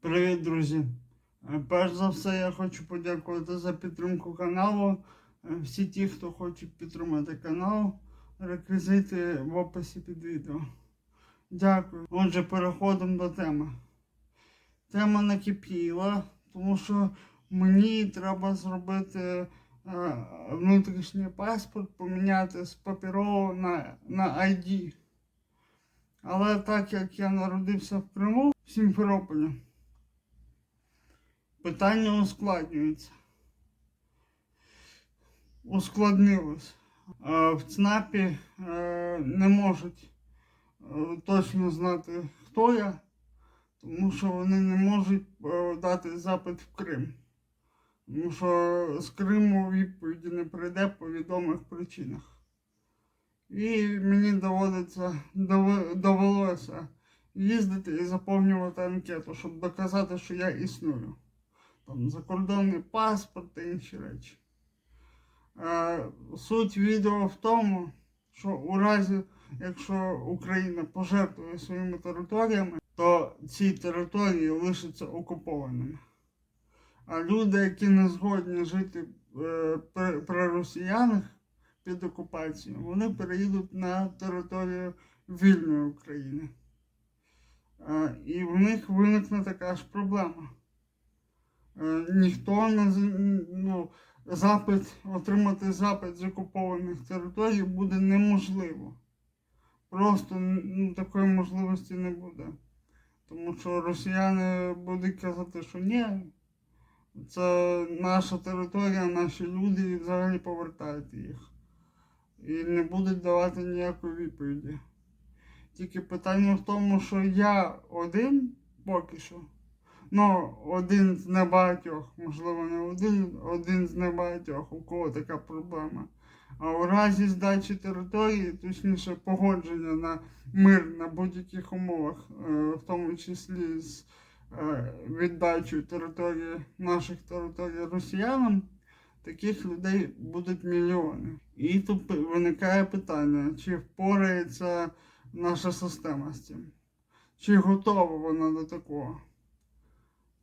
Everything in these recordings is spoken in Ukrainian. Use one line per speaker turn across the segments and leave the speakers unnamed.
Привіт, друзі! Е, Перш за все, я хочу подякувати за підтримку каналу. Е, Всі ті, хто хоче підтримати канал, реквізити в описі під відео. Дякую. Отже, переходимо до теми. Тема накипіла, тому що мені треба зробити е, внутрішній паспорт, поміняти з паперового на, на ID. Але так як я народився в Криму, в Сімферополі, питання ускладнюється. Ускладнилось. В ЦНАПі е, не можуть е, точно знати, хто я, тому що вони не можуть е, дати запит в Крим. Тому що з Криму відповіді не прийде по відомих причинах. І мені доводиться, довелося їздити і заповнювати анкету, щоб доказати, що я існую. Там закордонний паспорт та інші речі. Е, суть відео в тому, що у разі, якщо Україна пожертвує своїми територіями, то ці території лишаться окупованими. А люди, які не згодні жити е, при, росіянах під окупацією, вони переїдуть на територію вільної України. Е, і в них виникне така ж проблема. Ніхто ну, запит, отримати запит з окупованих територій буде неможливо. Просто ну, такої можливості не буде. Тому що росіяни будуть казати, що ні, це наша територія, наші люди і взагалі повертайте їх. І не будуть давати ніякої відповіді. Тільки питання в тому, що я один поки що. Ну, один з небагатьох, можливо, не один, один з небагатьох, у кого така проблема. А у разі здачі території, точніше погодження на мир на будь-яких умовах, е, в тому числі з е, віддачею території наших територій росіянам, таких людей будуть мільйони. І тут виникає питання, чи впорається наша система з цим, чи готова вона до такого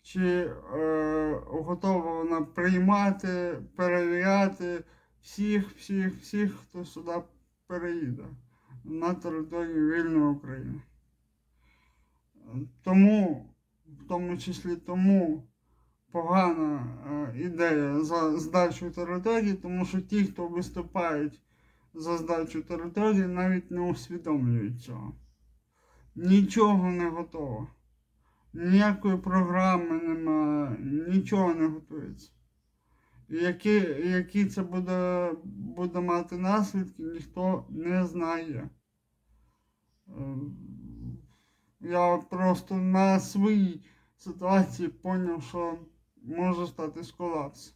чи е, готова вона приймати, перевіряти всіх, всіх, всіх, хто сюди переїде на територію вільної України. Тому, в тому числі тому погана е, ідея за здачу території, тому що ті, хто виступають за здачу території, навіть не усвідомлюють цього. Нічого не готово. Ніякої програми немає, нічого не готується. Які, які це буде, буде мати наслідки, ніхто не знає. Е, Я просто на своїй ситуації зрозумів, що може статись колапс.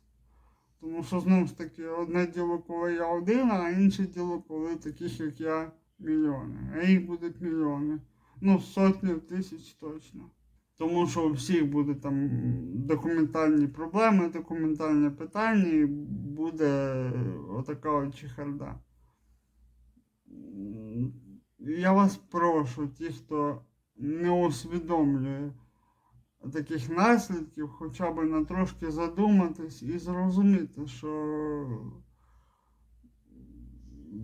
Тому що знову ж таки, одне діло, коли я один, а інше діло, коли таких, як я, мільйони. А їх будуть мільйони. Ну, сотні тисяч точно. Тому що у всіх будуть там документальні проблеми, документальні питання, і буде отака от чехарда. Я вас прошу, ті, хто не усвідомлює таких наслідків, хоча б на трошки задуматись і зрозуміти, що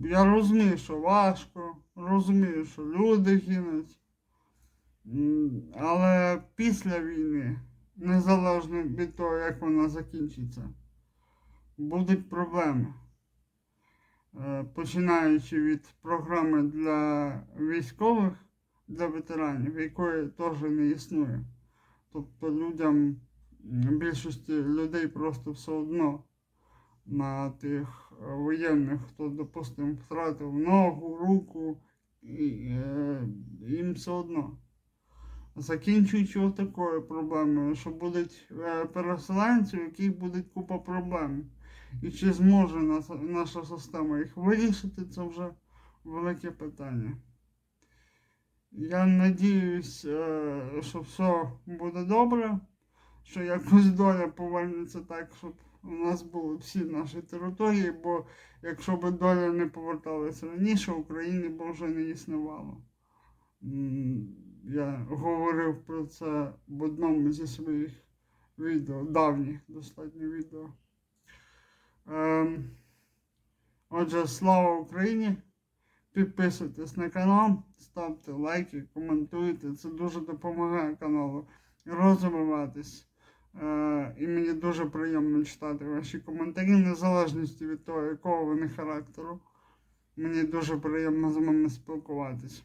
я розумію, що важко, розумію, що люди гинуть. Але після війни, незалежно від того, як вона закінчиться, будуть проблеми. Е, Починаючи від програми для військових, для ветеранів, якої теж не існує. Тобто людям, більшості людей просто все одно на тих е, воєнних, хто, допустимо, втратив ногу, руку, і, е, їм все одно закінчуючи отакою проблемою, що будуть е, переселенці, у яких буде купа проблем. І чи зможе наша система їх вирішити, це вже велике питання. Я надіюсь, е, що все буде добре, що якось доля повернеться так, щоб у нас були всі наші території, бо якщо б доля не поверталася раніше, України б вже не існувало. Я говорив про це в одному зі своїх відео, давніх достатньо відео. Ем, отже, слава Україні! Підписуйтесь на канал, ставте лайки, коментуйте. Це дуже допомагає каналу розвиватись. Е, і мені дуже приємно читати ваші коментарі, незалежно від того, якого вони характеру. Мені дуже приємно з вами спілкуватись.